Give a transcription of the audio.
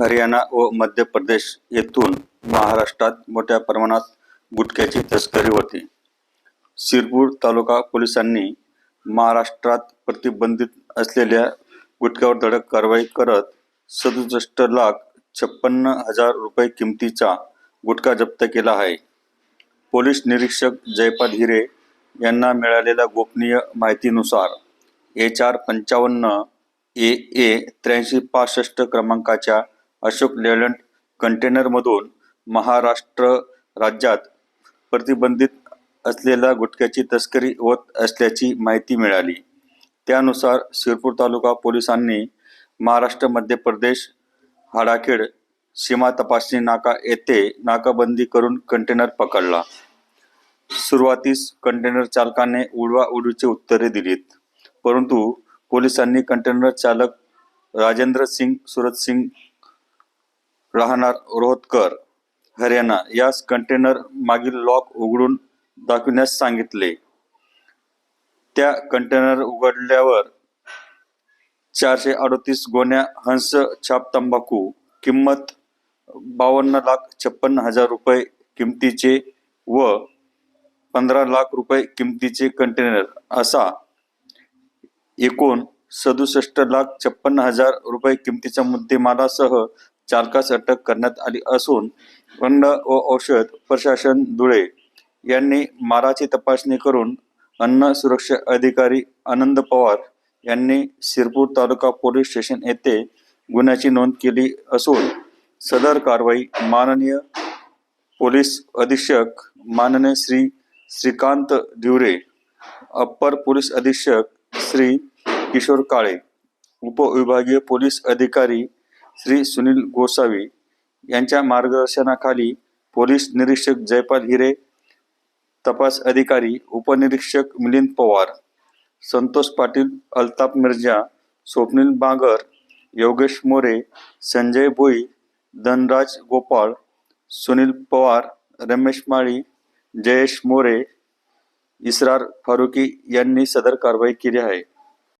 हरियाणा व मध्य प्रदेश येथून महाराष्ट्रात मोठ्या प्रमाणात गुटख्याची तस्करी होते. शिरपूर तालुका पोलिसांनी महाराष्ट्रात प्रतिबंधित असलेल्या गुटख्यावर धडक कारवाई करत सदुसष्ट लाख छप्पन्न हजार रुपये किमतीचा गुटखा जप्त केला आहे. पोलीस निरीक्षक जयपाल हिरे यांना मिळालेल्या गोपनीय माहितीनुसार एच आर पंचावन्न ए ए त्र्याऐंशी पासष्ट क्रमांकाच्या अशोक लेलंड कंटेनरमधून महाराष्ट्र राज्यात प्रतिबंधित असलेल्या गुटख्याची तस्करी होत असल्याची माहिती मिळाली. त्यानुसार शिरपूर तालुका पोलिसांनी महाराष्ट्र मध्य प्रदेश हाडाखेड सीमा तपासणी नाका येथे नाकाबंदी करून कंटेनर पकडला. सुरुवातीस कंटेनर चालकाने उडवा उडवीची उत्तरे दिलीत परंतु पोलिसांनी कंटेनर चालक राजेंद्र सिंग सुरत सिंग राहणार रोहतकर हरियाणा. यास कंटेनर मागील लॉक उघडून दाखविण्यास सांगितले. त्या कंटेनर उघडल्यावर चारशे अडतीस गोण्या हंस छाप तंबाखू किंमत बावन्न लाख छप्पन्न हजार रुपये किमतीचे व पंधरा लाख रुपये किमतीचे कंटेनर असा एकूण सदुसष्ट लाख छप्पन्न हजार रुपये किमतीच्या मुद्देमालासह चालकास अटक करण्यात आली असून अन्न व औषध प्रशासन धुळे यांनी माराची तपासणी करून अन्न सुरक्षा अधिकारी आनंद पवार यांनी शिरपूर तालुका पोलीस स्टेशन येथे गुन्ह्याची नोंद केली असून सदर कारवाई माननीय पोलीस अधीक्षक माननीय श्री श्रीकांत धिवरे अप्पर पोलीस अधीक्षक श्री किशोर काळे उपविभागीय पोलीस अधिकारी श्री सुनील गोसावी यांच्या मार्गदर्शनाखाली पोलीस निरीक्षक जयपाल हिरे तपास अधिकारी उपनिरीक्षक मिलिंद पवार संतोष पाटील अल्ताफ मिर्जा स्वप्नील बांगर योगेश मोरे संजय भोई धनराज गोपाळ सुनील पवार रमेश माळी जयेश मोरे इसरार फारुकी यांनी सदर कारवाई केली आहे.